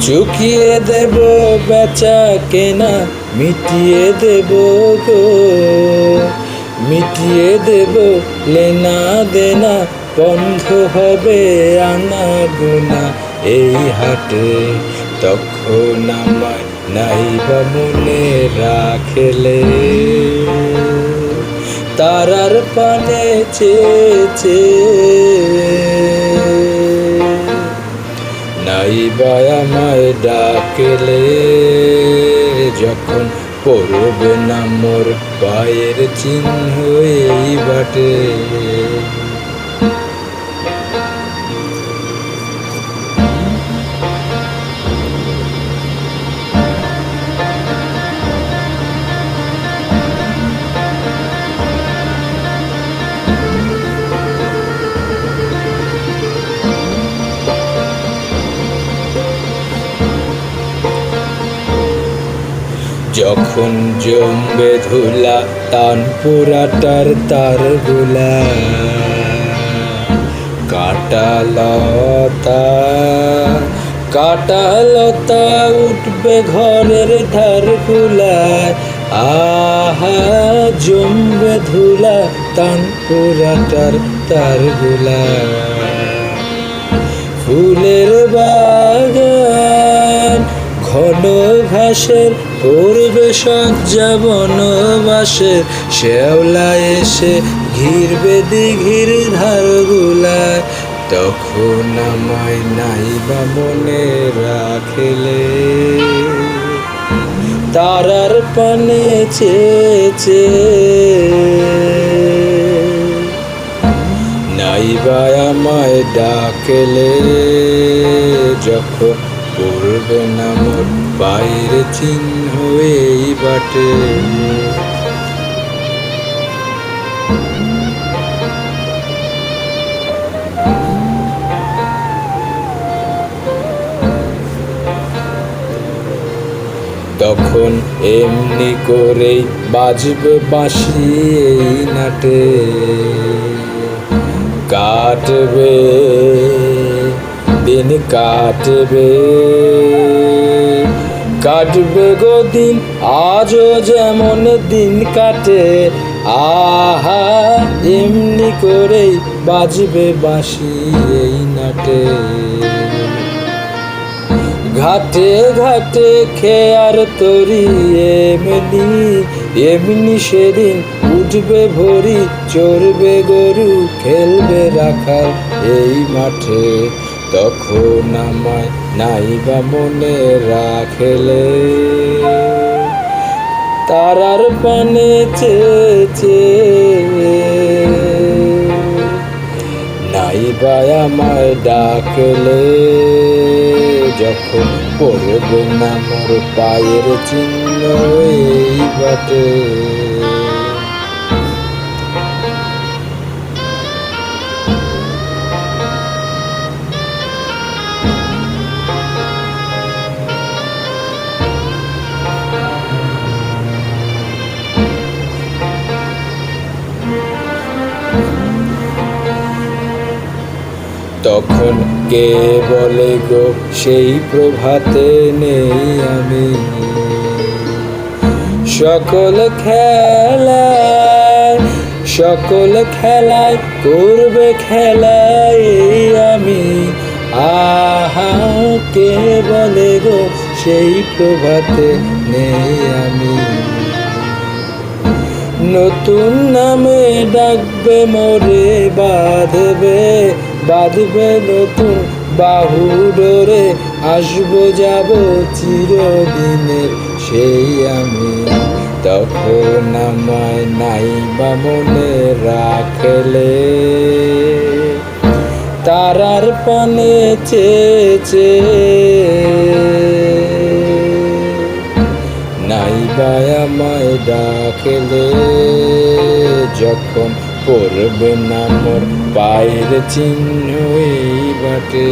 চুকিয়ে দেব বেচা কেনা, মিটিয়ে দেব গো। মিটিয়ে দেব লেনা দেনা, বন্ধ হবে আনা গুনা। এই হাটে তখন আমায় নাই বা মনে রাখলে। তারার পানে চেয়েছে বা আমায় ডাকলে যখন পড়বে না মোর পায়ের চিহ্ন এই বাটে। যখন জমবে ধুলা, তান পুরাটার তারগুলা। কাটালতা কাটালতা উঠবে ঘরের ধার গুলায় আহা, জমবে ধুলা, তান পুরাটার তার গুলায় ফুলের বাগান, ঘন ঘাসের পূর্বে সজ্জা বনবাসের শেওলা এসে ঘিরবে দিঘির ধারগুলায়। তখন আমায় নাই বা মনে রাখলে। তারার পানে চেয়েছে। নাই বা আমায় ডাকলে, যখন পড়বে না মোর পায়ের চিহ্ন এই বাটে। তখন এমনি করেই বাজবে বাঁশি এই নাটে। কাটবে কাটবে। কাটবে গো দিন, আজও যেমন দিন কাটে, আহা, এমনি করেই বাজবে বাঁশি এই নাটে। ঘাটে ঘাটে খেয়ার তরি এমনি এমনি সেদিন উঠবে ভরি, চড়বে গরু, খেলবে রাখাল এই মাঠে। তখন আমায় নাই বা মনে রাখলে। তারার পানে চেয়েছে। নাই বা আমায় ডাকলে। যখন পড়বে না মোর পায়ের চিহ্ন এই বাটে। তখন কে বলে গো, সেই প্রভাতে নেই আমি। সকল খেলায় সকল খেলায় করবে খেলায় আমি। আহা, কে বলে গো, সেই প্রভাতে নেই আমি। নতুন নামে ডাকবে, মরে বাঁধবে বাঁধবে নতুন বাহু ডোরে। আসব, যাব চিরদিনের সেই আমি। তখন আমায় নাই বা মনে রাখলে, তারার পানে চেয়েছে নাই আমায় ডাকলে যখন পড়বে না মোর পায়ের চিহ্ন এই বাটে।